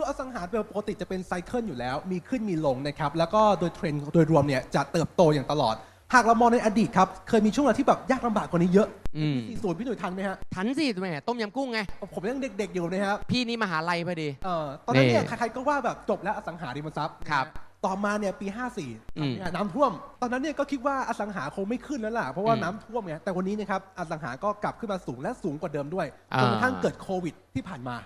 คืออสังหาโดยปกติจะเป็นไซเคิลอยู่แล้ว มีขึ้นมีลงนะครับแล้วก็โดยเทรนด์โดยรวมเนี่ยจะเติบโตอย่างตลอด หากเรามองในอดีตครับ เคยมีช่วงเวลาที่แบบยากลำบากกว่านี้เยอะอืมสี่ศูนย์พี่หนุ่ยทันไหมฮะทันสิแหม่ต้มยำกุ้งไง ผมยังเด็กๆอยู่นะครับพี่นี่มหาลัยพอดี เอ่อตอนนั้นเนี่ยนี่ใครๆก็ว่าแบบจบแล้วอสังหาริมทรัพย์ครับนะฮะ ต่อมาเนี่ยปีอืม54 น้ำท่วม ตอนนั้นเนี่ยก็คิดว่าอสังหาคงไม่ขึ้นแล้วล่ะ เพราะว่าอืมน้ำท่วมไงแต่วันนี้นะครับอสังหาก็กลับขึ้นมาสูงและสูงกว่าเดิมด้วยอ่าจนกระทั่งเกิดโควิดที่ผ่านมา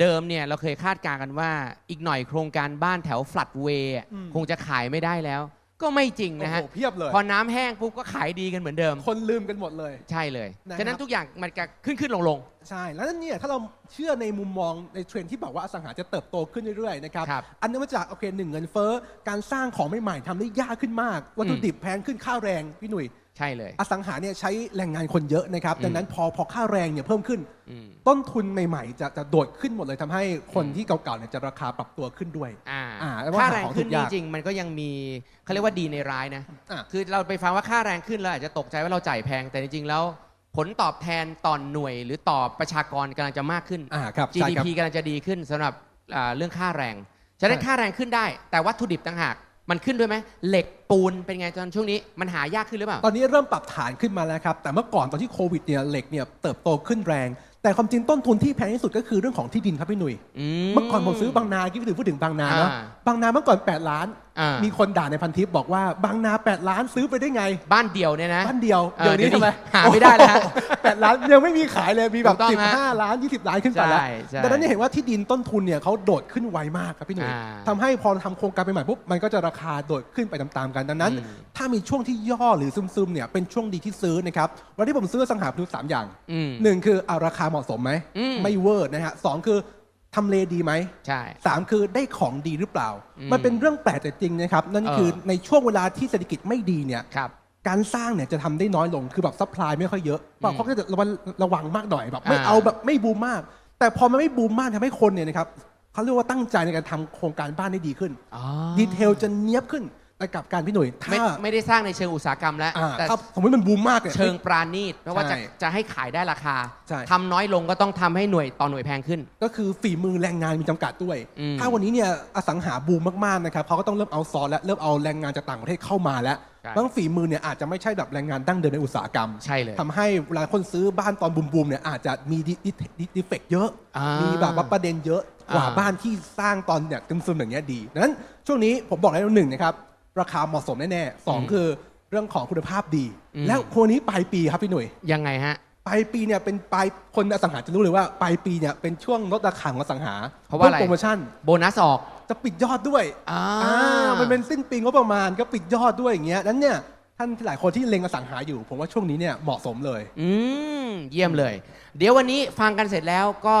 เดิมเนี่ยเราเคยคาดการณ์กันว่าอีกหน่อยโครงการบ้านแถวฟลัดเวย์อืมคงจะขายไม่ได้แล้ว ก็ไม่จริงโอ้นะโหฮะเพียบเลย พอน้ำแห้งปุ๊บก็ขายดีกันเหมือนเดิม คนลืมกันหมดเลย ใช่เลย นะครับ ฉะนั้นทุกอย่างมันจะขึ้นขึ้นลงลง ใช่ แล้วเนี่ยถ้าเราเชื่อในมุมมองในเทรนด์ที่บอกว่าอสังหาจะเติบโตขึ้นเรื่อยๆนะครับ ครับอันเนื่องมาจากโอเคหนึ่งเงินเฟ้อ การสร้างของใหม่ๆทำได้ยากขึ้นมาก วัตถุดิบแพงขึ้นค่าแรงพี่หนุ่ย ใช่เลย อสังหาเนี่ยใช้แรงงานคนเยอะนะครับอืมดังนั้นพอพอค่าแรงเนี่ยเพิ่มขึ้นอืมต้นทุนใหม่ๆ จะจะโดดขึ้นหมดเลยทำให้คนที่เก่าๆเนี่ยจะราคาปรับตัวขึ้นด้วยอ่าอ่าแล้วว่าค่าหาแรงของขึ้นถูกยากจริงๆมันก็ยังมีเขาเรียกว่าดีในร้ายนะอะคือเราไปฟังว่าค่าแรงขึ้นเราอาจจะตกใจว่าเราจ่ายแพงแต่จริงๆแล้วผลตอบแทนต่อหน่วยหรือต่อประชากรกำลังจะมากขึ้นอ่าครับใช่ครับ GDP กำลังจะดีขึ้นสำหรับอ่าเรื่องค่าแรง ฉะนั้นใช่ค่าแรงขึ้นได้ แต่วัตถุดิบต่างหาก มันขึ้นด้วยไหมเหล็กปูนเป็นไงตอนช่วงนี้มันหายากขึ้นหรือเปล่า ตอนนี้เริ่มปรับฐานขึ้นมาแล้วครับ แต่เมื่อก่อนตอนที่โควิดเนี่ยเหล็กเนี่ยเติบโตขึ้นแรง แต่ความจริงต้นทุนที่แพงที่สุดก็คือเรื่องของที่ดินครับพี่หนุ่ย เมื่อก่อนผมซื้อบางนาที่พี่ถึงพูดถึงบางนาเนาะ อ่า บางนาเมื่อก่อน 8 ล้านอ่ามีคนด่าในพันทิปบอกว่าบางนา8ล้านซื้อไปได้ไง บ้านเดี่ยวเนี่ยนะบ้านเดียวเออเดี๋ยวนี้เดี๋ยวนี้ทำไมหาไม่ได้แล้วฮะแปดล้านยังไม่มีขายเลยมีแบบถูกต้องฮะ15ล้าน 20 ล้านขึ้นไปแล้วใช่ใช่ดังนั้นเนี่ยเห็นว่าที่ดินต้นทุนเนี่ยเขาโดดขึ้นไวมากครับพี่หนุ่ยอ่าทำให้พอทำโครงการไปใหม่ปุ๊บมันก็จะราคาโดดขึ้นไปตามๆกันดังนั้นอืมถ้ามีช่วงที่ย่อหรือซึมๆเนี่ยเป็นช่วงดีที่ซื้อนะครับวันที่ผมซื้ออสังหาริมทรัพย์สามอย่างอืมหนึ่งคือเอาราคาเหมาะสมไหมอืมไม่เวอร์นะฮะสองคือ ทำเลดีไหมใช่ สามคือได้ของดีหรือเปล่า อืมมันเป็นเรื่องแปลกแต่จริงนะครับ นั่นเออคือในช่วงเวลาที่เศรษฐกิจไม่ดีเนี่ย ครับ การสร้างเนี่ยจะทำได้น้อยลงคือแบบซัพพลายไม่ค่อยเยอะแบบอืมเขาก็จะระวังระวังมากหน่อยแบบไม่อ่าเอาแบบไม่บูมมาก แต่พอมันไม่บูมมากทำให้คนเนี่ยนะครับเขาเรียกว่าตั้งใจในการทำโครงการบ้านได้ดีขึ้นอ๋อดีเทลจะเนียบขึ้น แต่กับการพี่หนุ่ยไม่ถ้าไม่ได้สร้างในเชิงอุตสาหกรรมแล้วอ่าแต่ถ้าสมมติมันบูมมากเนี่ย เชิงปราณีตเพราะว่าจะใช่จะให้ขายได้ราคาใช่ ทำน้อยลงก็ต้องทำให้หน่วยต่อหน่วยแพงขึ้น ก็คือฝีมือแรงงานมีจำกัดด้วย อืมถ้าวันนี้เนี่ยอสังหาบูมมากๆนะครับเขาก็ต้องเริ่มเอาซอร์และเริ่มเอาแรงงานจากต่างประเทศเข้ามาแล้วใช่บางฝีมือเนี่ยอาจจะไม่ใช่แบบแรงงานดั้งเดิมในอุตสาหกรรมใช่เลยทำให้เวลาคนซื้อบ้านตอนบูมๆเนี่ยอาจจะมีดีเฟกเยอะ อ่ามีมีแบบว่าประเด็นเยอะกว่าอ่า บ้านที่สร้างตอนเนี่ยซึมๆอย่างเงี้ยดีดังนั้นช่วงนี้ผมบอกได้แล้วหนึ่งนะครับ ราคาเหมาะสมแน่ๆสองคือเรื่องของคุณภาพดีแล้วคนนี้ปลายปีครับพี่หนุ่ยยังไงฮะ ปลายปีเนี่ยเป็นปลายคนอสังหาจะรู้เลยว่าปลายปีเนี่ยเป็นช่วงลดราคาของอสังหาเพราะว่าอะไร โปรโมชั่นโบนัสออกจะปิดยอดด้วย อ่า อ่ามันเป็นสิ้นปีงบประมาณก็ปิดยอดด้วยอย่างเงี้ยนั้นเนี่ยท่านที่หลายคนที่เล็งอสังหาอยู่ ผมว่าช่วงนี้เนี่ยเหมาะสมเลย อืม เยี่ยมเลย เดี๋ยววันนี้ฟังกันเสร็จแล้วก็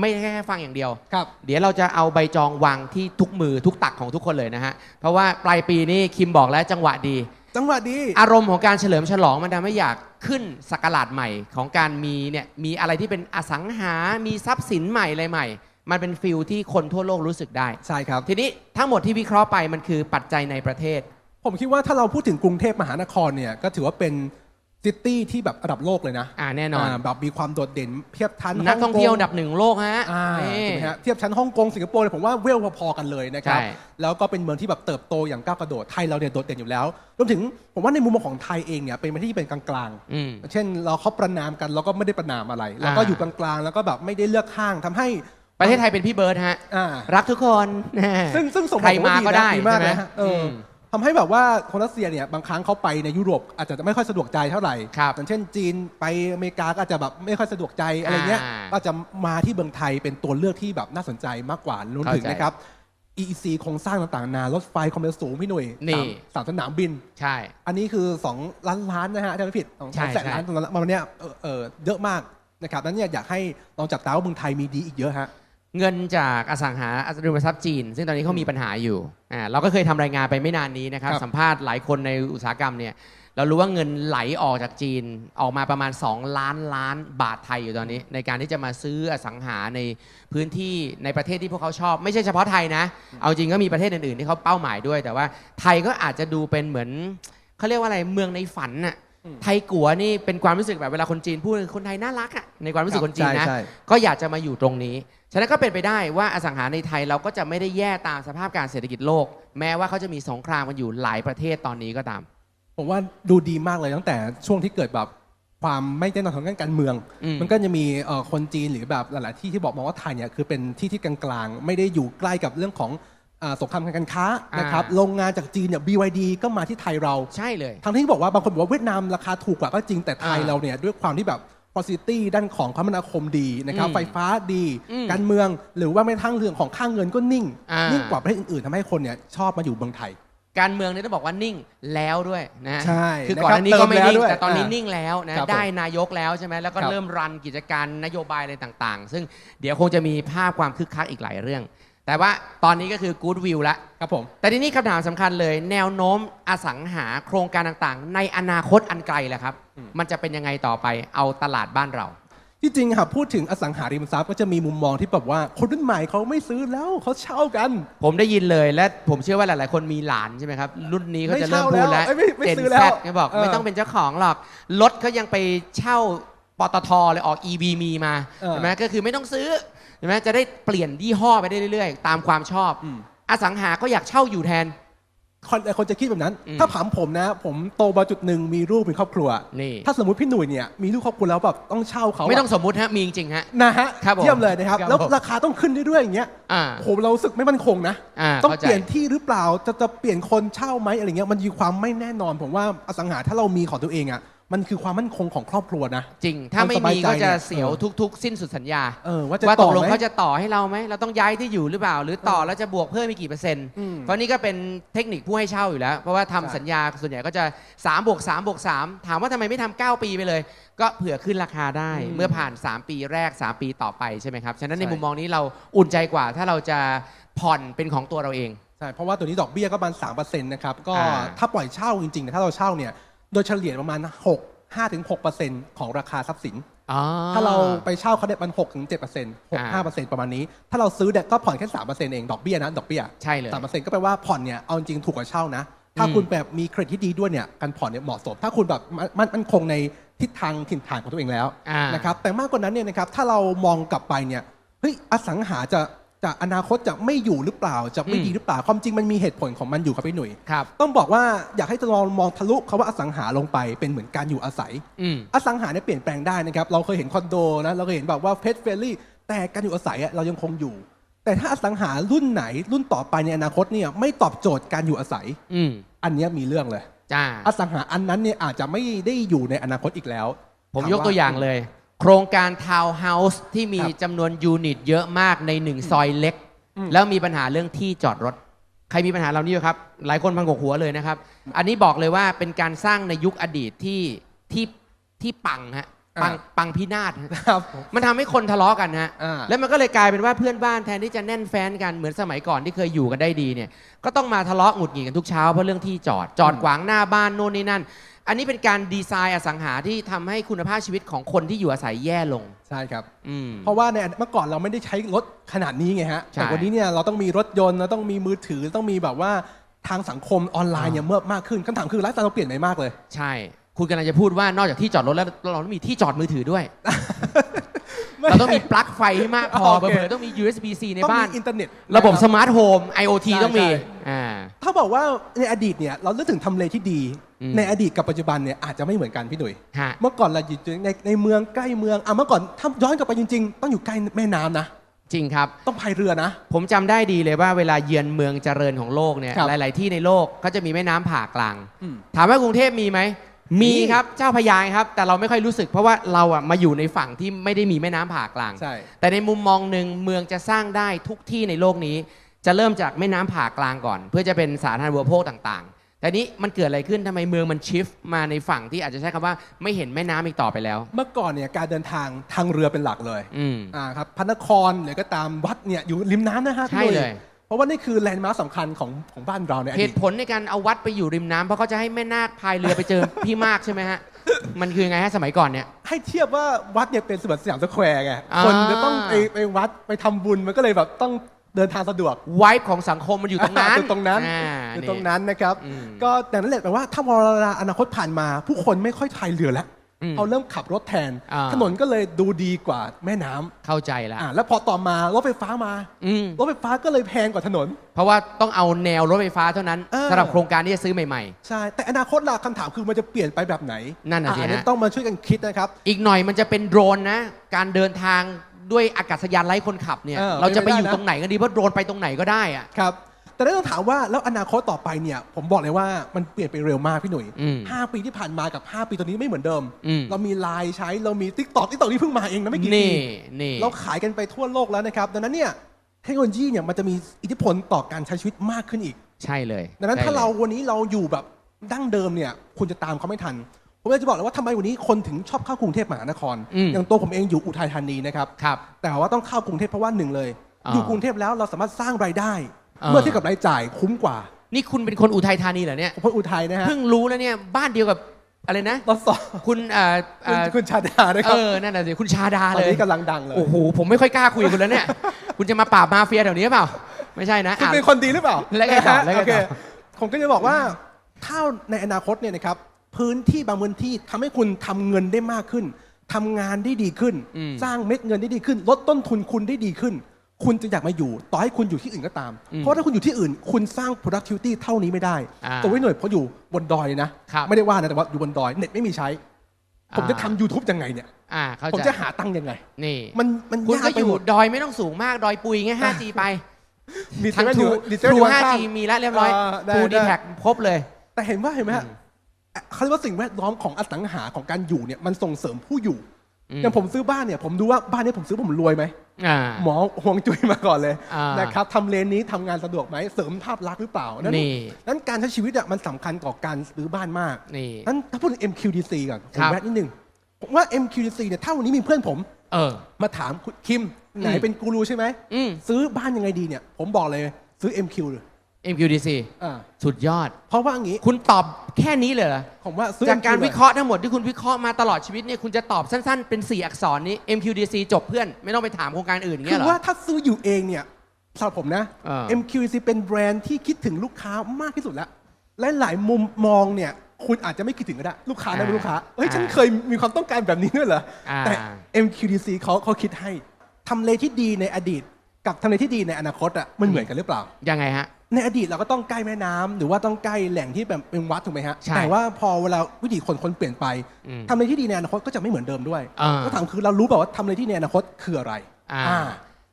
ไม่ใช่แค่ฟังอย่างเดียว ครับ เดี๋ยวเราจะเอาใบจองวางที่ทุกมือทุกตักของทุกคนเลยนะฮะ เพราะว่าปลายปีนี้คิมบอกแล้วจังหวะดี จังหวะดี อารมณ์ของการเฉลิมฉลองมันทำให้อยากขึ้นสกราดใหม่ของการมีเนี่ยมีอะไรที่เป็นอสังหา มีทรัพย์สินใหม่อะไรใหม่ มันเป็นฟิลที่คนทั่วโลกรู้สึกได้ ใช่ครับ ทีนี้ทั้งหมดที่วิเคราะห์ไปมันคือปัจจัยในประเทศ ผมคิดว่าถ้าเราพูดถึงกรุงเทพมหานครเนี่ยก็ถือว่าเป็น ซิตี้ที่แบบระดับโลกเลยนะอ่าแน่นอนาแบบมีความโดดเด่นเทียบชั้นนักท่องเที่ยวอันฮ่ดับหนึ่งโลกฮะอ่านี่ถูกไหมฮะเทียบชั้นฮ่องกงสิงคโปร์เนี่ยผมว่าเวลพอๆกันเลยนะครับใช่แล้วก็เป็นเมืองที่แบบเติบโตอย่างก้าวกระโดดไทยเราเนี่ยโดดเด่นอยู่แล้วรวมถึงผมว่าในมุมมองของไทยเองเนี่ยเป็นประเทศที่เป็นกลางอืมๆเช่นเราเขาประนามกันเราก็ไม่ได้ประนามอะไรเราก็อ่าอยู่กลางๆแล้วก็แบบไม่ได้เลือกข้างทำให้ประเทศไทยเป็นพี่เบิร์ดฮะอ่ารักทุกคนแน่ซึ่งซึ่งสมใครมาก็ได้ดีมากใช่ไหมนะฮะเอออม ทำให้แบบว่าคนรัสเซียเนี่ยบางครั้งเขาไปในยุโรปอาจจะไม่ค่อยสะดวกใจเท่าไหร่ครับอย่างเช่นจีนไปอเมริกาก็อาจจะแบบไม่ค่อยสะดวกใจอะไรเงี้ยอ่า ก็จะมาที่เมืองไทยเป็นตัวเลือกที่แบบน่าสนใจมากกว่ารวมถึงเข้าใจนะครับ EEC โครงสร้างต่างๆนานารถไฟความเร็วสูงพี่หนุ่ยนี่ สามสามสนามบิน ใช่ อันนี้คือ 2 ล้านล้านนะฮะถ้าไม่ผิดสองใช่แสนใช่ ล้านตรงนั้นมันเนี่ยเออเออเยอะมากนะครับนั้นเนี่ยอยากให้ลองจับตาว่าเมืองไทยมีดีอีกเยอะฮะ เงินจากอสังหาริมทรัพย์จีน ซึ่งตอนนี้เขามีปัญหาอยู่อ่าเราก็เคยทำรายงานไปไม่นานนี้นะครับครับ สัมภาษณ์หลายคนในอุตสาหกรรมเนี่ยเรารู้ว่าเงินไหลออกจากจีนออกมาประมาณ 2 ล้านล้านบาทไทยอยู่ตอนนี้ ในการที่จะมาซื้ออสังหาในพื้นที่ในประเทศที่พวกเขาชอบ ไม่ใช่เฉพาะไทยนะ เอาจริงก็มีประเทศอื่นๆที่เขาเป้าหมายด้วย แต่ว่าไทยก็อาจจะดูเป็นเหมือนเขาเรียกว่าอะไรเมืองในฝันน่ะ ไทยกัวนี่เป็นความรู้สึกแบบเวลาคนจีนพูดคนไทยน่ารักอะในความรู้สึกคนจีนนะใช่ ก็อยากจะมาอยู่ตรงนี้ ฉะนั้นก็เป็นไปได้ว่าอสังหาในไทยเราก็จะไม่ได้แย่ตามสภาพการเศรษฐกิจโลก แม้ว่าเขาจะมีสงครามกันอยู่หลายประเทศตอนนี้ก็ตาม ผมว่าดูดีมากเลยตั้งแต่ช่วงที่เกิดแบบความไม่แน่นอนทางด้านการเมือง อืม มันก็จะมีเอ่อคนจีนหรือแบบหลาย ๆ ที่ที่บอกมองว่าไทยเนี่ยคือเป็นที่ที่กลาง ๆ ไม่ได้อยู่ใกล้กับเรื่องของอ่า สงครามทางการค้านะครับโรงงานจากจีนเนี่ย BYD ก็มาที่ไทยเราใช่เลยทั้งที่บอกว่าบางคนบอกว่าเวียดนามราคาถูกกว่าก็จริงแต่ไทยอ่าเราเนี่ยด้วยความที่แบบ facility ด้านของคมนาคมดีนะครับอืมไฟฟ้าดีอืมการเมืองหรือว่าไม่ทั้งเรื่องของค่างเงินก็นิ่งอ่านิ่นิ่งกว่าประเทศอื่นๆทำให้คนเนี่ยชอบมาอยู่เมืองไทยการเมืองเนี่ยต้องบอกว่านิ่งแล้วด้วยนะใช่คือก่อนหน้านี้ก็ไม่นะครับนิ่งเติมแล้วด้วยแต่ตอนนี้อ่านิ่งแล้วนะครับผมได้นายกแล้วใช่ไหมแล้วก็ครับเริ่มรันกิจการนโยบายอะไรต่างๆ ซึ่งเดี๋ยวคงจะมีภาพความคึกคักอีกหลายเรื่อง แต่ว่าตอนนี้ก็คือ good view ละครับผม แต่ทีนี้คำถามสำคัญเลย แนวโน้มอสังหาโครงการต่างๆ ในอนาคตอันไกลแหละครับ มันจะเป็นยังไงต่อไปเอาตลาดบ้านเรา ที่จริงค่ะพูดถึงอสังหาริมทรัพย์ก็จะมีมุมมองที่แบบว่าคนรุ่นใหม่เขาไม่ซื้อแล้วเขาเช่ากัน ผมได้ยินเลยและผมเชื่อว่าหลายๆ คนมีหลานใช่ไหมครับรุ่นนี้เขาจะเริ่มพูดแล้วไม่เช่าแล้วเอ้ยไม่ไม่เจนซื้อแล้แซวดเขาบอกเออไม่ต้องเป็นเจ้าของหรอกรถเขายังไปเช่าปตทเลยออก EV มีมาเออใช่ไหมก็คือไม่ต้องซื้อ ใช่ไหมจะได้เปลี่ยนยี่ห้อไปได้เรื่อยๆ ตามความชอบ อืม อสังหาก็อยากเช่าอยู่แทน คนคนจะคิดแบบนั้น อืมถ้าถามผมนะ ผมโตมาจุดหนึ่งมีลูกมีครอบครัว นี่ ถ้าสมมติพี่หนุ่ยเนี่ยมีลูกครอบครัวแล้วแบบต้องเช่าเขาไม่ต้องะสมมุติฮะมีจริงๆฮะ นะฮะครับผมเยี่ยมเลยนะครับ ครับแล้วผม ราคาต้องขึ้นเรื่อยๆอย่างเงี้ยอ่า ผมเรารู้สึกไม่มั่นคงนะ อ่าต้องข้าใจ เปลี่ยนที่หรือเปล่าจะจะเปลี่ยนคนเช่าไหมอะไรเงี้ยมันมีความไม่แน่นอน ผมว่าอสังหาถ้าเรามีของตัวเองอะ มันคือความมั่นคงของครอบครัวนะ จริง ถ้าไม่ความสบายมีใจก็จะเนี่ยเสียวเออทุก ๆ สิ้นสุดสัญญาเออว่าจะว่าตต่กอลงไหมเขาจะต่อให้เราไหมเราต้องย้ายที่อยู่หรือเปล่า หรือต่อแล้วจะบวกเพิ่มอีกกี่เปอร์เซ็นต์อืมเพราะนี่ก็เป็นเทคนิคผู้ให้เช่าอยู่แล้ว เพราะว่าทำใช่สัญญาส่วนใหญ่ก็จะ3บวก3บวก3ถามว่าทำไมไม่ทำ9ปีไปเลย ก็เผื่อขึ้นราคาได้เมื่อผ่าน 3 ปีแรก 3 ปีต่อไปใช่ไหมครับฉะนั้นในมุมมองนี้เราอุ่นใจกว่า ถ้าเราจะผ่อนเป็นของตัวเราเองใช่เพราะว่าตัวนี้ดอกเบี้ยก็ประมาณ3%นะครับก็อ่าถ้าปล่อยเช่าจริงๆเนี่ยถ้าเราเช่าเนี่ย โดยเฉลี่ยประมาณ 6 5-6%ของราคาทรัพย์สิน อ๋อ ถ้าเราไปเช่าเขาเนี่ยมัน6ถึง7% 6 5ประมาณนี้ ถ้าเราซื้อเนี่ยก็ผ่อนแค่3เองดอกเบี้ยนะดอกเบี้ยใช่เลยสามเปอร์เซ็นต์ก็แปลว่าผ่อนเนี่ยเอาจริงถูกกว่าเช่านะ ถ้าอืมคุณแบบมีเครดิตที่ดีด้วยเนี่ยการผ่อนเนี่ยเหมาะสม ถ้าคุณแบบมันมันมันคงในทิศทางถิ่นฐานของตัวเองแล้วอ่านะครับแต่มากกว่านั้นเนี่ยนะครับถ้าเรามองกลับไปเนี่ยเฮ้ยอสังหาจะ จะอนาคตจะไม่อยู่หรือเปล่าจะไม่อืมดีหรือเปล่าความจริงมันมีเหตุผลของมันอยู่ครับพี่หนุ่ยครับต้องบอกว่าอยากให้ลองมองทะลุคาว่าอสังหาลงไปเป็นเหมือนการอยู่อาศัยอืมอสังหาเนี่ยเปลี่ยนแปลงได้นะครับเราเคยเห็นคอนโดนะเราเคยเห็นแบบว่าเพ t เฟ l ลี่แต่การอยู่อาศัยอะเรายังคงอยู่ แต่ถ้าอสังหารุ่นไหนรุ่นต่อไปในอนาคตเนี่ยไม่ตอบโจทย์การอยู่อาศัยอืมอันเนี้ยมีเรื่องเลยจ้าอสังหาอันนั้นเนี่ยอาจจะไม่ได้อยู่ในอนาคตอีกแล้ว ผมถยกตัวอย่างเลย โครงการทาวน์เฮาส์ที่มีครับจำนวนยูนิตเยอะมากในหนึ่งซอยเล็กอืมแล้วมีปัญหาเรื่องที่จอดรถ ใครมีปัญหาเรานี่อยู่ครับ หลายคนพังกกหัวเลยนะครับ อันนี้บอกเลยว่าเป็นการสร้างในยุคอดีตที่ที่ที่ปังฮะปังอ่าปังพินาศฮะครับมันทำให้คนทะเลาะกันฮะอ่าแล้วมันก็เลยกลายเป็นว่าเพื่อนบ้านแทนที่จะแน่นแฟนกันเหมือนสมัยก่อนที่เคยอยู่กันได้ดีเนี่ย ก็ต้องมาทะเลาะหงุดหงิดกันทุกเช้าเพราะเรื่องที่จอดจอดขวางหน้าบ้านโน่นนี่นั่น อันนี้เป็นการดีไซน์อสังหาที่ทำให้คุณภาพชีวิตของคนที่อยู่อาศัยแย่ลง ใช่ครับ อืม เพราะว่าในเมื่อก่อนเราไม่ได้ใช้รถขนาดนี้ไงฮะ ใช่แต่วันนี้เนี่ยเราต้องมีรถยนต์เราต้องมีมือถือต้องมีแบบว่าทางสังคมออนไลน์เนี่ยเมื่อมากขึ้นคำถามคือไลฟ์สไตล์เราเปลี่ยนไปมากเลย ใช่ คุณกำลังจะพูดว่านอกจากที่จอดรถแล้วเราต้องมีที่จอดมือถือด้วย เราต้องมีปลั๊กไฟให้มากพอโอเค เผื่อๆต้องมี USB-C ในต้องบ้าน มีอินเทอร์เน็ต ระบบนคสมาร์ทโฮม IoT ใช่ต้องมี ใช่อ่า ถ้าบอกว่าในอดีตเนี่ยเราเลือกถึงทำเลที่ดีอืมในอดีตกับปัจจุบันเนี่ยอาจจะไม่เหมือนกันพี่หนุ่ยฮะเมื่อก่อนเราอยู่ในในเมืองใกล้เมืองอะเมื่อก่อนถ้าย้อนกลับไปจริง ๆ ต้องอยู่ใกล้แม่น้ำนะจริงครับ ต้องพายเรือนะ ผมจำได้ดีเลยว่าเวลาเยือนเมืองเจริญของโลกเนี่ยครับหลาย ๆ ที่ในโลกก็จะมีแม่น้ำผ่ากลางอืมถามว่ากรุงเทพมีไหมมีมีครับเจ้าพระยาครับ แต่เราไม่ค่อยรู้สึกเพราะว่าเราอะมาอยู่ในฝั่งที่ไม่ได้มีแม่น้ำผ่ากลางใช่แต่ในมุมมองหนึ่งเมืองจะสร้างได้ทุกที่ในโลกนี้ จะเริ่มจากแม่น้ำผ่ากลางก่อน เพื่อจะเป็นสาธารณูปโภคต่างๆ แต่นี้มันเกิดอะไรขึ้นทำไมเมืองมันชิฟมาในฝั่งที่อาจจะใช้คำว่าไม่เห็นแม่น้ำอีกต่อไปแล้ว เมื่อก่อนเนี่ยการเดินทางทางเรือเป็นหลักเลยอืมอ่าครับพระนครหรือก็ตามวัดเนี่ยอยู่ริมน้ำนะฮะพี่ใช่หนุ่เลยเพราะว่านี่คือแลนด์มาร์คสำคัญของของบ้านเราในอเหดีตตุผลในการเอาวัดไปอยู่ริมน้ำเพราะเขาจะให้แม่นาคพายเรือไปเจอพี่มากใช่ไหมฮะ มันคือไงฮะสมัยก่อนเนี่ย ให้เทียบว่าวัดเนี่ยเป็นสวนสยามสแควร์ไงอ่าคนจะต้องไปไปวัดไปทำบุญมันก็เลยแบบต้อง เดินทางสะดวกไวท์ของสังคมมันอยู่ตรงนั้นอยู่ตรงนั้นอ่าอยู่ตรงนั้นนะครับ อืม ก็แต่นั่นแหละแปลว่าถ้ามรณะอนาคตผ่านมา ผู้คนไม่ค่อยพายเรือแล้วอืมเขาเริ่มขับรถแทน อ่า ถนนก็เลยดูดีกว่าแม่น้ำเข้าใจแล้วอ่าแล้วพอต่อมารถไฟฟ้ามาอืมรถไฟฟ้าก็เลยแพงกว่าถนน เพราะว่าต้องเอาแนวรถไฟฟ้าเท่านั้นเออ สำหรับโครงการที่จะซื้อใหม่ ใช่แต่อนาคตล่ะคำถามคือมันจะเปลี่ยนไปแบบไหนนั่นน่ะสิอันนี้ฮะต้องมาช่วยกันคิดนะครับ ๆ อีกหน่อยมันจะเป็นโดรนนะ การเดินทาง ด้วยอากาศยานไร้คนขับเนี่ยเออเราจะไปเป็นไปได้อยู่นะ ตรงไหนกันดีเพราะโดรนไปตรงไหนก็ได้อะ ครับ แต่ได้ต้องถามว่าแล้วอนาคตต่อไปเนี่ย ผมบอกเลยว่ามันเปลี่ยนไปเร็วมากพี่หนุ่ยอืมห้าปีที่ผ่านมากับ 5 ปีตอนนี้ไม่เหมือนเดิม อืม เรามีไลน์ใช้เรามีทิกตอกทิกตอกนี่เพิ่งมาเองนะไม่กี่ปี นี่นี่ เราขายกันไปทั่วโลกแล้วนะครับ ดังนั้นเนี่ยเทคโนโลยีเนี่ยมันจะมีอิทธิพลต่อการใช้ชีวิตมากขึ้นอีก ใช่เลยดังนั้นใช่ถ้าลยเราวันนี้เราอยู่แบบดั้งเดิมเนี่ย คุณจะตามเขาไม่ทัน ผมเลยจะบอกเลยว่าทำไมวันนี้คนถึงชอบเข้ากรุงเทพมหานคร อืมอย่างตัวผมเองอยู่อุทัยธานีนะครับ ครับ แต่ว่าต้องเข้ากรุงเทพเพราะว่าหนึ่งเลย อ่าอยู่กรุงเทพแล้วเราสามารถสร้างรายได้ อ่า เมื่อเทียบกับรายจ่ายคุ้มกว่านี่คุณเป็นคนอุทัยธานีเหรอเนี่ย ผมคนอุทัยนะฮะเพิ่งรู้นะเนี่ยบ้านเดียวกับอะไรนะรถสองคุณเอ่อคุณเอ่อคุณชาดานะคเอรับอนั่นน่ะสิคุณชาดาตอนเลย นี้กำลังดังเลยโอ้โห ผมไม่ค่อยกล้าคุยกับคุณแล้วเนี่ย คุณจะมาปราบมาเฟียแถวนี้หรือเปล่า ไม่ใช่นะคุณอะ เป็นคนดีหรือเปล่าแล้วไงต่อนะฮะแล้วไงต่อโอเคผมก็จะบอกว่าถ้าในอนาคตเนี่ยนะครับ พื้นที่บางพื้นที่ทำให้คุณทำเงินได้มากขึ้นทำงานได้ดีขึ้นอืมสร้างเม็ดเงินได้ดีขึ้น ลดต้นทุนคุณได้ดีขึ้น คุณจะอยากมาอยู่ ต่อให้คุณอยู่ที่อื่นก็ตามอืมเพราะถ้าคุณอยู่ที่อื่น คุณสร้าง productivity เท่านี้ไม่ได้อ่าตัวไว้หน่วยเพราะอยู่บนดอยเลยนะครับไม่ได้ว่านะแต่ว่าอยู่บนดอยเน็ตไม่มีใช้ ผมจะทำ YouTube ยังไงเนี่ยอ่าเข้าผมใจจะหาตังค์ยังไง นี่มันมันคุณยาก็กไปอยู่หมดดอยไม่ต้องสูงมากดอยปุยไง 5G ไปมีทั้งเซเว่นทูอยู่มีเซทูเว่นอยู่ข้าง 5G มีแล้วเรียบร้อยเออได้ทูได้ดีแท็กครบเลย แต่เห็นว่าเห็นไหมฮะ เขาเรียกว่าสิ่งแวดล้อมของอสังหาของการอยู่เนี่ยมันส่งเสริมผู้อยู่อืมอย่างผมซื้อบ้านเนี่ยผมดูว่าบ้านนี้ผมซื้อผมรวยไหมอ่าหมอห่วงจุ้ยมาก่อนเลยอ่านนะครับทำเลนนี้ทำงานสะดวกไหมเสริมภาพลักษณ์หรือเปล่านั้นนี่นั้นการใช้ชีวิตอะมันสำคัญต่อการซื้อบ้านมากนี่นั้นถ้าพูดถึง MQDC ก่อนผคมรับแวะนิดนึงผมว่า MQDC เนี่ยถ้าวันนี้มีเพื่อนผม เออ มาถามคุณคิมไหนอืมเป็นกูรูใช่ไหมอืมซื้อบ้านยังไงดีเนี่ย ผมบอกเลยซื้อ MQ เลย MQDC อ่าสุดยอด เพราะว่างี้คุณตอบแค่นี้เลยเหรอ ผมว่าซื้อ จากการ MQ ลยวิเคราะห์ทั้งหมดที่คุณวิเคราะห์มาตลอดชีวิตเนี่ยคุณจะตอบสั้นๆ เป็น 4 อักษรนี้ MQDC จบเพื่อน ไม่ต้องไปถามโครงการอื่นอย่างคืเงี้ยอเหรอ ว่าถ้าซื้ออยู่เองเนี่ยสำหรับผมนะเออ MQC เป็นแบรนด์ที่คิดถึงลูกค้ามากที่สุดแล้วและหลายมุมมองเนี่ย คุณอาจจะไม่คิดถึงก็ได้ ลูกค้านะอ่าเป็นลูกค้าเฮ้ยอ่าฉันเคยมีความต้องการแบบนี้ด้วยเหรออ่าแต่ MQDC เขาเขาคิดให้ทำเลที่ดีในอดีต กับทำเลที่ดีในอนาคตอะมันเหมือนกันหรือเปล่า ยังไงฮะ ในอดีตเราก็ต้องใกล้แม่น้ำหรือว่าต้องใกล้แหล่งที่แบบเป็นวัดถูกไหมฮะใช่แต่ว่าพอเวลาวิถีคนคนเปลี่ยนไปอืมทำเลที่ดีในอนาคตก็จะไม่เหมือนเดิมด้วยอ่า ก็ถามคือเรารู้แบบว่าทำเลที่ในอนาคตคืออะไรอ่าอ่า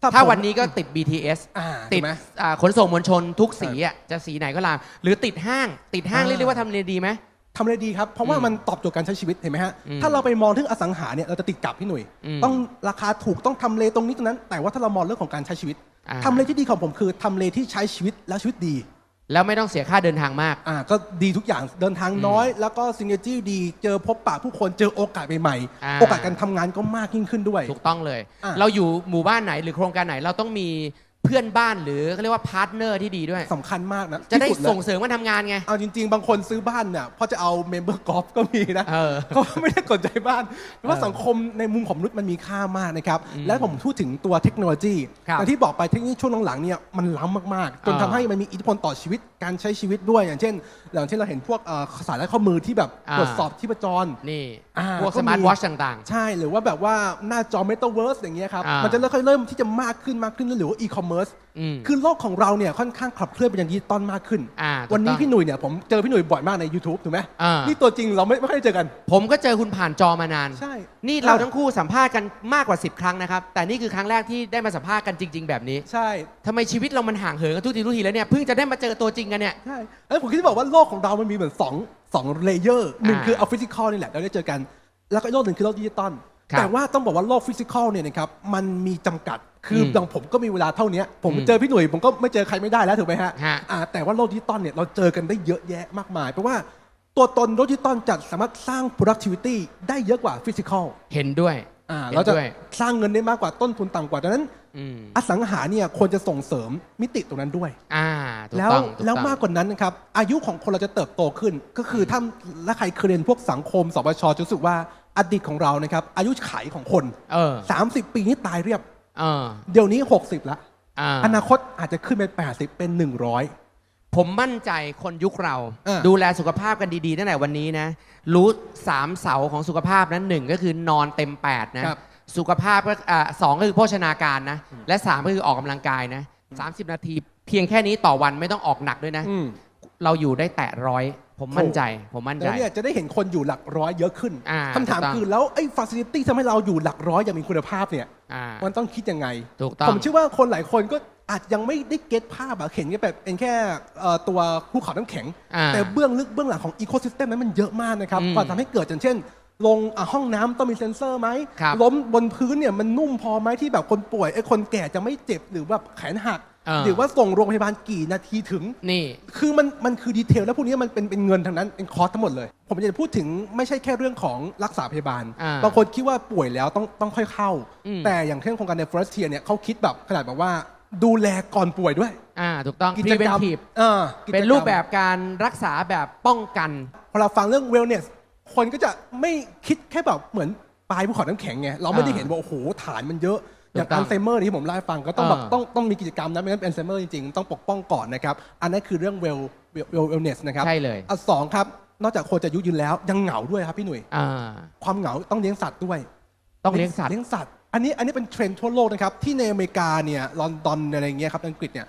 ถ้าผมวันนี้ก็ติด BTS อ่าติดถูกไหม อ่าขนส่งมวลชนทุกสีอะจะสีไหนก็ตามหรือติดห้างติดห้างอ่า เรียกได้ว่าทำเลดีไหม ทำเลดีครับ เพราะว่าอืมมันตอบโจทย์การใช้ชีวิตเห็นไหมฮะอืมถ้าเราไปมองถึงอสังหาเนี่ยเราจะติดกับพี่หนุ่ยอืมต้องราคาถูกต้องทำเลตรงนี้ตรงนั้น แต่ว่าถ้าเรามองเรื่องของการใช้ชีวิตอ่า ทำเลที่ดีของผมคือทำเลที่ใช้ชีวิตแล้วชีวิตดี แล้วไม่ต้องเสียค่าเดินทางมาก อ่าก็ดีทุกอย่างเดินทางน้อย แล้วก็ซิงเกิลจี้ดี เจอพบปะผู้คนเจอโอกาสใหม่อ่า ๆโอกาสการทำงานก็มากยิ่งขึ้นด้วย ถูกต้องเลย อะ เราอยู่หมู่บ้านไหนหรือโครงการไหนเราต้องมี เพื่อนบ้านหรือเขาเรียกว่าพาร์ทเนอร์ที่ดีด้วย สำคัญมากนะจะได้ที่สุเลยส่งเสริมกันทำงานไง เอาจริง ๆ บางคนซื้อบ้านเนี่ยเพราะจะเอาเมมเบอร์กอล์ฟก็มีนะเออก็ไม่ได้สนใจบ้านเพราะว่าเออสังคมในมุมของมนุษย์มันมีค่ามากนะครับอืมและผมพูดถึงตัวเทคโนโลยีครับแต่ที่บอกไปเทคโนโลยีช่วงหลังๆเนี่ยมันล้ำมากๆ จนอ่าทำให้มันมีอิทธิพลต่อชีวิตการใช้ชีวิตด้วย อย่างเช่นอย่างเช่นเราเห็นพวกเอ่อสายและข้อมือที่แบบอ่า ตรวจสอบชีพจร นี่ อ่าพวกก็สมี มาร์ทวอชต่าง ใช่หรือว่าแบบว่าหน้าจอ Metaverse อย่างเงี้ยครับ อ่ามั มันจะเริ่มค่อยๆเริ่มที่จะมากขึ้นมากขึ้นหรือว่าอีคอมเมิร์ซๆ อืม คือโลกของเราเนี่ยค่อนข้างขับเคลื่อนไปอย่างดิจิตอลมากขึ้น อ่าถูกวันนี้ต้องพี่หนุ่ยเนี่ยผมเจอพี่หนุ่ยบ่อยมากใน YouTube ถูกไหมอ่านี่ตัวจริงเราไม่ไม่ค่อยได้เจอกัน ผมก็เจอคุณผ่านจอมานาน ใช่นี่เราทั้งคู่สัมภาษณ์กันมากกว่า 10 ครั้งนะครับ แต่นี่คือครั้งแรกที่ได้มาสัมภาษณ์กันจริง ๆ แบบนี้ใช่ทำไมชีวิตเรามันห่างเหินกันทุกทีทุกทีแล้วเนี่ย เพิ่งจะได้มาเจอตัวจริงกันเนี่ย ใช่แล้วผมคิดจะบอกว่าโลกของเรามันมีเหมือนสอง สองเลเยอร์หนึ่งอ่าคือเอาฟิสิกอลนี่แหละเราได้เจอกัน แล้วก็อีกโลกหนึ่งคือโลกดิจิตอลครับแต่ว่าต้องบอกว่าโลกฟิสิกอลเนี่ยนะครับมันมีจำกัดคืออมอย่างผมก็มีเวลาเท่านี้ผมอืมเจอพี่หนุ่ยผมก็ไม่เจอใครไม่ได้แล้วถูกไหมฮะฮะอ่าแต่ว่าโลกดิจิตอลเนี่ยเราเจอกันได้เยอะแยะมากมายเพราะว่าตัวตนโลกดิจิตอลจะสามารถสร้าง productivity ได้เยอะกว่าฟิสิกอลเห็นด้วย อ่าเห็นเราจะด้วยสร้างเงินได้มากกว่าต้นทุนต่ำกว่าดังนั้นอืมอสังหาเนี่ยควรจะส่งเสริมมิติตรงนั้นด้วยอ่าถูกแล้วต้องถูแล้วต้องมากกว่านั้นนะครับ อายุของคนเราจะเติบโตขึ้น ก็คือถ้าและใครเคยเรียนพวกสังคมสปชจะรู้สึกว่าอดีตของเรานะครับ อายุขัยของคนเออ30ปีนี่ตายเรียบเออเดี๋ยวนี้60ละอ่าอนาคตอาจจะขึ้นเป็น80เป็น100 ผมมั่นใจคนยุคเรา เออ ดูแลสุขภาพกันดีๆตั้งแต่วันนี้นะ รู้สามเสาของสุขภาพนั้นหนึ่งก็คือนอนเต็ม 8 นะ ครับ สุขภาพก็อ่าสองก็คือโภชนาการนะ และสามก็คือออกกำลังกายนะ 30 นาที เพียงแค่นี้ต่อวันไม่ต้องออกหนักด้วยนะ อืมเราอยู่ได้แตะร้อย ผมมั่นใจ ผมมั่นใจ แล้วเนี่ยจะได้เห็นคนอยู่หลักร้อยเยอะขึ้นอ่าคำถามถูกต้อง คือแล้วไอ้ฟ a ซิลิตี้ทำให้เราอยู่หลักร้อยอย่างมีคุณภาพเนี่ย อ่า มันต้องคิดยังไง ถูกต้อง ผมเชื่อว่าคนหลายคนก็ อาจยังไม่ได้เก็ตภาพอะเห็นแค่แบบเป็นแค่เอ่อตัวภูเขาน้ำแข็งอ่าแต่เบื้องลึกเบื้องหลังของอีโค y ิสเต็มนั้นมันเยอะมากนะครับอืมกว่าทำให้เกิดอย่างเช่น ลงอะห้องน้ำต้องมีเซ็นเซอร์ไหมครับล้มบนพื้นเนี่ยมันนุ่มพอไหมที่แบบคนป่วยไอ้คนแก่จะไม่เจ็บหรือแบบแขนหักอ่าหรือว่าส่งโรงพยาบาลกี่นาทีถึงนี่คือมันมันคือดีเทลแล้วพวกนี้มันเป็นเป็นเงินทั้งนั้นเป็นคอสทั้งหมดเลย ผมอยากจะพูดถึงไม่ใช่แค่เรื่องของรักษาพยาบาลอ่าบางคนคิดว่าป่วยแล้วต้องต้องค่อยเข้าอืมแต่อย่างเช่นโครงการใน First Tier เนี่ยเขาคิดแบบขนาดแบบว่า ดูแลก่อนป่วยด้วย อ่าถูกต้อง กิจกรรม preventive อ่ากิจกมเป็นรูปแบบการรักษาแบบป้องกัน พอเราฟังเรื่อง wellness คนก็จะไม่คิดแค่แบบเหมือนปลายภูเขาน้ำแข็งไงเราไม่ได้เห็นว่าโอ้โหฐานมันเยอะอย่างถูกต้อัองลไซเมอร์ที่ผมเล่าให้ฟังก็ต้องแบบอ่า ต้องต้องมีกิจกรรมนะไม่งั้นเป็นอัลไซเมอร์จริงๆ ต้องปกป้องก่อนนะครับอันนั้นคือเรื่อง well well wellness นะครับใช่เลยอันสองครับนอกจากคนจะอายุยืนแล้วยังเหงาด้วยครับพี่หนุ่ย อ่าความเหงาต้องเลี้ยงสัตว์ด้วยต้องเลี้ยงสัตว์ เลี้ยงสัตว์ อันนี้อันนี้เป็นเทรนด์ทั่วโลกนะครับ ที่ในอเมริกาเนี่ยลอนดอนอะไรอย่างเงี้ยครับอังกฤษเนี่ย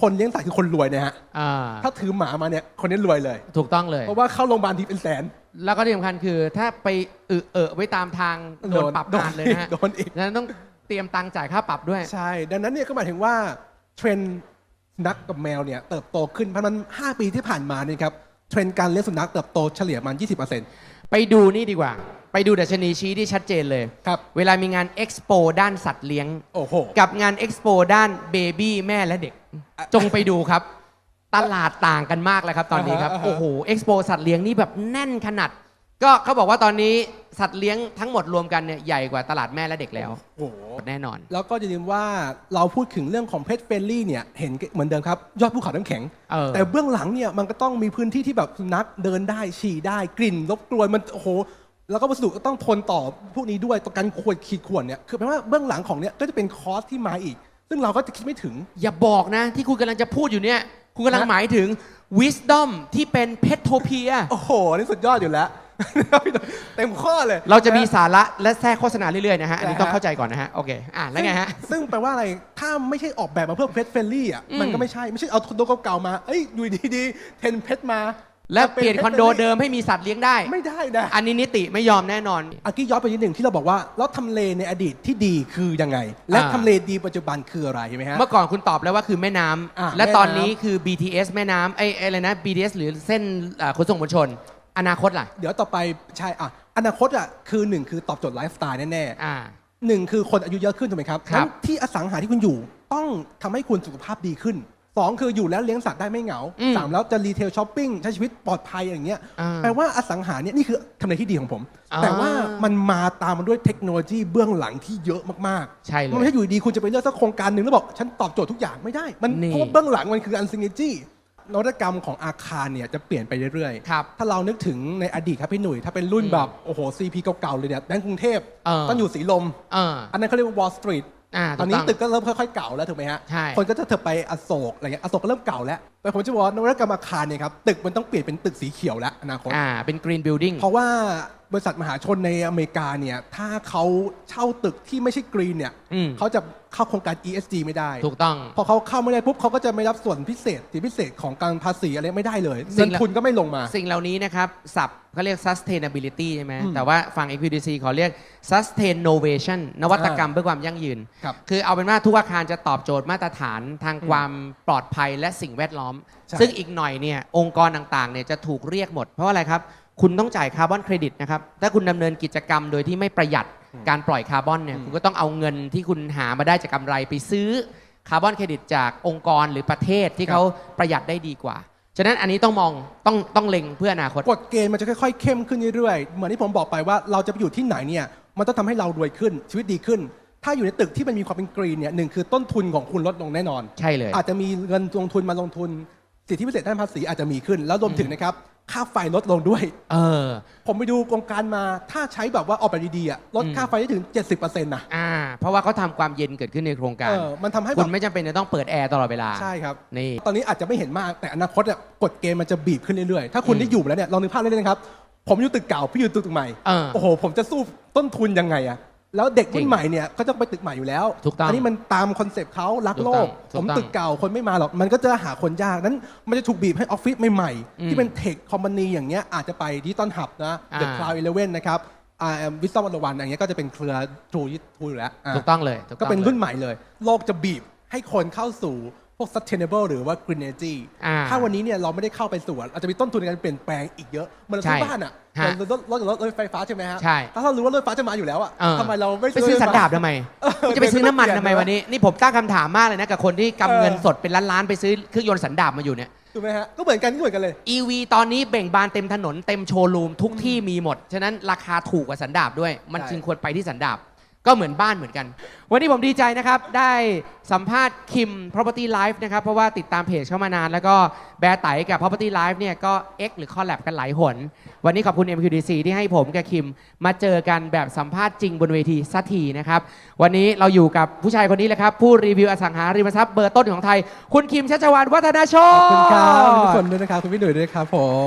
คนเลี้ยงสัตว์คือคนรวยนะฮะอ่าถ้าถือหมามาเนี่ยคนนี้รวยเลย ถูกต้องเลย เพราะว่าเข้าโรงพยาบาลทีเป็นแสน แล้วก็ที่สำคัญคือถ้าไปอึเอะไว้ตามทางโดนปรับงานเลยนะฮะโดนอีกนั้นต้องเตรียมตังค์จ่ายค่าปรับด้วย ใช่ ดังนั้นเนี่ยก็หมายถึงว่าเทรนด์สุนัขกับแมวเนี่ยเติบโตขึ้นเพราะมัน 5 ปีที่ผ่านมาเนี่ยครับเทรนด์การเลี้ยงสุนัขเติบโตเฉลี่ยประมาณ20%ไปดูนี่ดีกว่า ไปดูดัชนีชี้ที่ชัดเจนเลย ครับ เวลามีงานเอ็กซ์โปด้านสัตว์เลี้ยง โอ้โห กับงานเอ็กซ์โปด้านเบบี้แม่และเด็ก จงไปดูครับ ตลาดต่างกันมากเลยครับตอนนี้ครับ อ่าฮะ โอ้โหเอ็กซ์โปสัตว์เลี้ยงนี่แบบแน่นขนาด ก็เขาบอกว่าตอนนี้สัตว์เลี้ยงทั้งหมดรวมกันเนี่ยใหญ่กว่าตลาดแม่และเด็กแล้ว โอ้โห แน่นอน แล้วก็อย่าลืมว่าเราพูดถึงเรื่องของเพ t เฟ r นลี่เนี่ยเห็นเหมือนเดิมครับ ยอดภูเขาน้ำแข็ง เออ แต่เบื้องหลังเนี่ยมันก็ต้องมีพื้นที่ที่แบบสุนัขเดินได้ฉี่ได้กลิ่นรบกวนมันโอ้โห แล้วก็วัสดุก็ต้องทนต่อพวกนี้ด้วยต่อการขวดขีดข่วนเนี่ยคือแปลว่าเบื้องหลังของเนี่ยก็จะเป็นคอสที่มาอีก ซึ่งเราก็จะคิดไม่ถึง อย่าบอกนะ ที่คุณกำลังจะพูดอยู่เนี่ย คุณกำลังฮะหมายถึง wisdom ที่เป็นเพทโทเพีย โอ้โห นี่สุดยอดอยู่แล้ว เต็มข้อเลย เราจะมีสาระและแทรกโฆษณาเรื่อยๆนะฮะ อันนี้นะฮะต้องเข้าใจก่อนนะฮะ โอเค อะแล้วไงฮะ ซึ่งแปลว่าอะไร ถ้าไม่ใช่ออกแบบมาเพื่อเพ t เฟ r นลี่อะอืมมันก็ไม่ใช่ ไม่ใช่เอาคอนโดเก่าๆมา เอ้ยดูดีๆเทนเพชมา และเปลี่ยน pet คอนโด friendly เดิมให้มีสัตว์เลี้ยงได้ ไม่ได้นะอันนี้นิติไม่ยอมแน่นอน อากี้ย้อนไปนิดหนึ่งที่เราบอกว่าแล้วทำเลในอดีตที่ดีคือยังไง และอ่าทำเลดีปัจจุบันคืออะไรใช่ไหมฮะ เมื่อก่อนคุณตอบแล้วว่าคือแม่น้ำอะและแม่น้ำตอนนี้คือ BTS แม่น้ำไอ้ไอ้อะไรนะ BTS หรือเส้นเอ่อขนส่งมวลชน อนาคตล่ะ เดี๋ยวต่อไปใช่อะอนาคตอะคือหนึ่งคือตอบโจทย์ไลฟ์สไตล์แน่อ่า ๆหนึ่งคือคนอายุเยอะขึ้นถูกไหมครับครับ งั้นที่อสังหาที่คุณอยู่ต้องทำให้คุณสุขภาพดีขึ้น สองคืออยู่แล้วเลี้ยงสัตว์ได้ไม่เหงาอืมสามแล้วจะรีเทลช้อปปิ้งใช้ชีวิตปลอดภัยอย่างเงี้ยอ่าแปลว่าอสังหาเนี่ยนี่คือทำเลที่ดีของผมอ่าแต่ว่ามันมาตามมาด้วยเทคโนโลยีเบื้องหลังที่เยอะมากๆ ใช่เลมันไม่ยใช่อยู่ดีๆคุณจะไปเลือกสักโครงการหนึ่งแล้วบอก ฉันตอบโจทย์ทุกอย่างไม่ได้ มันนี่เพราะว่าเบื้องหลังมันคืออันซิงเกิลนวัตกรรมของอาคารเนี่ยจะเปลี่ยนไปเรื่อยครับถ้าเรานึกถึงในอดีตครับพี่หนุ่ย ถ้าเป็นรุ่นอืมแบบ โอ้โหซีพีเก่าๆเลยเนี่ยแบงก์กรุงเทพเออต้องอยู่สีลมเอออันนั้นเขาเรียกว่าวอลสตรีท อ่าตอนนี้ถูตึกก็เริ่มค่อยๆเก่าแล้วถูกไหมฮะใช่คนก็จะเถอะไปอโศกอะไรเงี้ยอโศกก็เริ่มเก่าแล้วแต่ผมจะบอกว่านวัตกรรมอาคารเนี่ยครับตึกมันต้องเปลี่ยนเป็นตึกสีเขียวแล้วอนาคตอ่าเป็น green building เพราะว่า บริษัทมหาชนในอเมริกาเนี่ยถ้าเขาเช่าตึกที่ไม่ใช่กรีนเนี่ยอืม เขาจะเข้าโครงการ ESG ไม่ได้ ถูกต้อง พอเขาเข้าไม่ได้ปุ๊บเขาก็จะไม่รับส่วนพิเศษสิทธิพิเศษของการภาษีอะไรไม่ได้เลยสิ่เงิงนละ ทุนก็ไม่ลงมา สิ่งเหล่านี้นะครับศัพท์เขาเรียก sustainability ใช่ไหมอืมแต่ว่าฝั่ง EQDC เขาเรียก sustain-novation นวัตกรรมเพื่อความยั่งยืนครับคือเอาเป็นว่าทุกอาคารจะตอบโจทย์มาตรฐานทางความปลอดภัยและสิ่งแวดล้อม ใช่ซึ่งอีกหน่อยเนี่ยองค์กรต่างๆเนี่ยจะถูกเรียกหมด เพราะว่าอะไรครับ คุณต้องจ่ายคาร์บอนเครดิตนะครับ ถ้าคุณดำเนินกิจกรรมโดยที่ไม่ประหยัดการปล่อยคาร์บอนเนี่ยอืมคุณก็ต้องเอาเงินที่คุณหามาได้จากกำไรไปซื้อคาร์บอนเครดิตจากองค์กรหรือประเทศที่เขาประหยัดได้ดีกว่า ฉะนั้นอันนี้ต้องมองต้องต้องเล็งเพื่ออนาคต กฎเกณฑ์มันจะค่อยๆเข้มขึ้นเรื่อยๆ เหมือนที่ผมบอกไปว่าเราจะไปอยู่ที่ไหนเนี่ย มันต้องทำให้เรารวยขึ้นชีวิตดีขึ้น ถ้าอยู่ในตึกที่มันมีความเป็นกรีนเนี่ยหนึ่งคือต้นทุนของคุณลดลงแน่นอน ใช่เลย อาจจะมีเงินลงทุนมาลงทุน สิทธิพิเศษด้านภาษีอาจจะมีขึ้น แล้วรวมถึงนะครับ ค่าไฟลดลงด้วย เออ ผมไปดูโครงการมาถ้าใช้แบบว่าออกแบบดีๆอะลดอืมค่าไฟได้ถึง 70%นะอ่า เพราะว่าเขาทำความเย็นเกิดขึ้นในโครงการ เออมันทำให้แบคุบณไม่จำเป็นจะต้องเปิดแอร์ตลอดเวลา ใช่ครับ นี่ ตอนนี้อาจจะไม่เห็นมากแต่อนาคตอะกฎเกณฑ์มันจะบีบขึ้นเรื่อยๆ ถ้าคุณอืมได้อยู่แล้วเนี่ยลองนึกภาพเล่นๆนะครับ ผมอยู่ตึกเก่าพี่อยู่ตึกใหม่เออ โอ้โห ผมจะสู้ต้นทุนยังไงอะ แล้วเด็กจริรุ่งนใหม่เนี่ยก็จะไปตึกใหม่อยู่แล้วถูกต้องนนี้มันตามคอนเซปต์เขารักโลกถูผกต้องมถูกต้องตึกเก่าคนไม่มาหรอก มันก็จะหาคนยากนั้นมันจะถูกบีบให้ออฟฟิศใหม่อืมๆที่เป็นเทคคอมพานีอย่างเงี้ยอาจจะไปดิจิตอลหับนะเดอะอ่าคลาวด์อีเลเว่นนะครับอ่าวิสตอมวันวันอย่างเงี้ยก็จะเป็นเครือทรูทูอยู่แล้วอ่าถูกต้องเลยถูก็เป็นต้องลยรุ่นใหม่เลย โลกจะบีบให้คนเข้าสู่ พวก sustainable หรือว่า green energy อ่าถ้าวันนี้เนี่ยเราไม่ได้เข้าไปสู่อะเราจะมีต้นทุนในการเปลี่ยนแปลงอีกเยอะเหมือนเราซื้อใช่บ้านอะฮะเรารถรถรถรถไฟฟ้าใช่ไหมฮะใช่ถ้าเรารู้ว่ารถไฟฟ้าจะมาอยู่แล้วอะเออทำไมเราไม่ไปซื้อสันดาบทำไมเออคุณจะไปซื้อน้ำมันเดี๋ยวทำไมเปลี่ยนวันนี้นี่ผมตั้งคำถามมากเลยนะกับคนที่เออกำเงินสดเป็นล้านๆไปซื้อเครื่องยนต์สันดาบมาอยู่เนี่ยถูกไหมฮะก็เหมือนกันก็เหมือนกันเลย EV ตอนนี้เบ่งบานเต็มถนนเต็มโชว์รูมทุกที่มีหมดฉะนั้นราคาถูกกว่าสันดาบด้วย มันใช่จึงควรไปที่สันดาบ ก็เหมือนบ้านเหมือนกัน วันนี้ผมดีใจนะครับ ได้สัมภาษณ์คิม property life นะครับ เพราะว่าติดตามเพจเข้ามานาน แล้วก็แบร์ไตกับ property life เนี่ยก็ X หรือ collab กันหลายหน วันนี้ขอบคุณ MQDC ที่ให้ผมกับคิม มาเจอกันแบบสัมภาษณ์จริงบนเวทีสักทีนะครับ วันนี้เราอยู่กับผู้ชายคนนี้เลยครับ ผู้รีวิวอสังหาริมทรัพย์เบอร์ต้นของไทย คุณคิมชัชวานวัฒนาโชขอบคุณครับทุกคนด้วยนะครับคุณพี่หนุ่ยด้วยครับผม